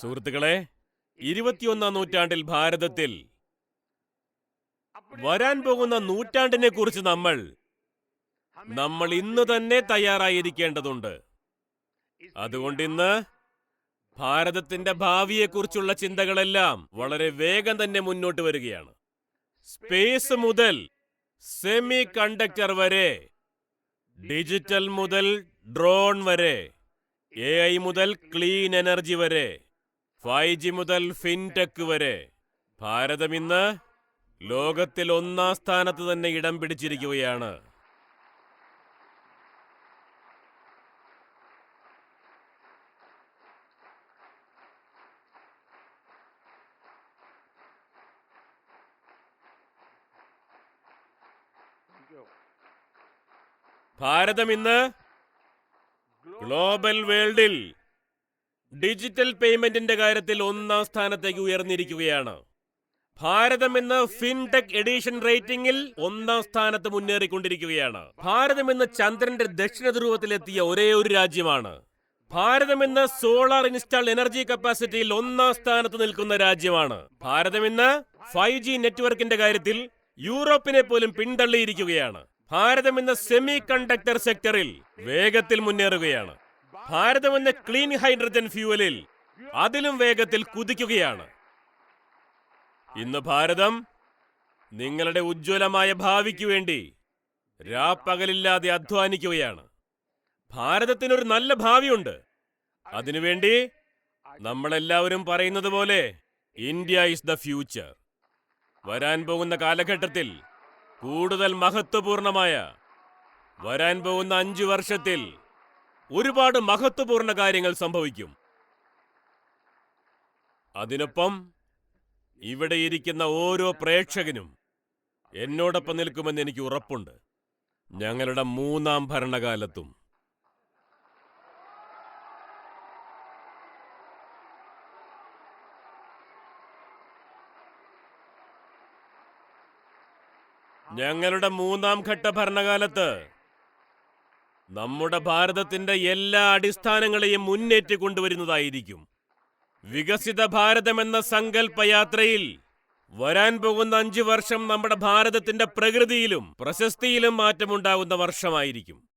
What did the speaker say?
സുഹൃത്തുക്കളെ ഇരുപത്തിയൊന്നാം നൂറ്റാണ്ടിൽ ഭാരതത്തിൽ വരാൻ പോകുന്ന നൂറ്റാണ്ടിനെ കുറിച്ച് നമ്മൾ നമ്മൾ ഇന്ന് തന്നെ തയ്യാറായിരിക്കേണ്ടതുണ്ട്. അതുകൊണ്ട് ഇന്ന് ഭാരതത്തിന്റെ ഭാവിയെക്കുറിച്ചുള്ള ചിന്തകളെല്ലാം വളരെ വേഗം തന്നെ മുന്നോട്ട് വരികയാണ്. സ്പേസ് മുതൽ സെമി കണ്ടക്ടർ വരെ ഡിജിറ്റൽ മുതൽ ഡ്രോൺ വരെ എ ഐ മുതൽ ക്ലീൻ എനർജി വരെ ഫൈവ് ജി മുതൽ ഫിൻടെക് വരെ. ഭാരതം ഇന്ന് ലോകത്തിൽ ഒന്നാം സ്ഥാനത്ത് തന്നെ ഇടം പിടിച്ചിരിക്കുകയാണ്. ഭാരതം ഇന്ന് ഗ്ലോബൽ വേൾഡിൽ ഡിജിറ്റൽ പേയ്മെന്റിന്റെ കാര്യത്തിൽ ഒന്നാം സ്ഥാനത്തേക്ക് ഉയർന്നിരിക്കുകയാണ്. ഭാരതം എന്ന ഫിൻടെക് എഡിഷൻ റേറ്റിംഗിൽ ഒന്നാം സ്ഥാനത്ത് മുന്നേറിക്കൊണ്ടിരിക്കുകയാണ്. ഭാരതം എന്ന ചന്ദ്രന്റെ ദക്ഷിണ ധ്രുവത്തിലെത്തിയ ഒരേ ഒരു രാജ്യമാണ്. ഭാരതം എന്ന സോളാർ ഇൻസ്റ്റാൾ എനർജി കപ്പാസിറ്റിയിൽ ഒന്നാം സ്ഥാനത്ത് നിൽക്കുന്ന രാജ്യമാണ്. ഭാരതം ഇന്ന് ഫൈവ് ജി നെറ്റ്വർക്കിന്റെ കാര്യത്തിൽ യൂറോപ്പിനെ പോലും പിന്തള്ളിയിരിക്കുകയാണ്. ഭാരതം ഇന്ന് സെമി കണ്ടക്ടർ സെക്ടറിൽ വേഗത്തിൽ മുന്നേറുകയാണ്. ഭാരതം എന്ന ക്ലീൻ ഹൈഡ്രജൻ ഫ്യൂവലിൽ അതിലും വേഗത്തിൽ കുതിക്കുകയാണ്. ഇന്ന് ഭാരതം നിങ്ങളുടെ ഉജ്ജ്വലമായ ഭാവിക്ക് വേണ്ടി രാപ്പകലില്ലാതെ അധ്വാനിക്കുകയാണ്. ഭാരതത്തിനൊരു നല്ല ഭാവിയുണ്ട്. അതിനുവേണ്ടി നമ്മളെല്ലാവരും പറയുന്നത് പോലെ ഇന്ത്യ ഇസ് ദ ഫ്യൂച്ചർ വരാൻ പോകുന്ന കാലഘട്ടത്തിൽ കൂടുതൽ മഹത്വപൂർണമായ വരാൻ പോകുന്ന അഞ്ചു വർഷത്തിൽ ഒരുപാട് മഹത്വപൂർണ കാര്യങ്ങൾ സംഭവിക്കും. അതിനൊപ്പം ഇവിടെ ഇരിക്കുന്ന ഓരോ പ്രേക്ഷകനും എന്നോടൊപ്പം നിൽക്കുമെന്ന് എനിക്ക് ഉറപ്പുണ്ട്. ഞങ്ങളുടെ മൂന്നാം ഭരണകാലത്തും. ഞങ്ങളുടെ മൂന്നാം ഘട്ട ഭരണകാലത്ത് നമ്മുടെ ഭാരതത്തിന്റെ എല്ലാ അടിസ്ഥാനങ്ങളെയും മുന്നേറ്റി കൊണ്ടുവരുന്നതായിരിക്കും. വികസിത ഭാരതം എന്ന സങ്കല്പയാത്രയിൽ വരാൻ പോകുന്ന അഞ്ചു വർഷം നമ്മുടെ ഭാരതത്തിന്റെ പ്രകൃതിയിലും പ്രശസ്തിയിലും മാറ്റമുണ്ടാകുന്ന വർഷമായിരിക്കും.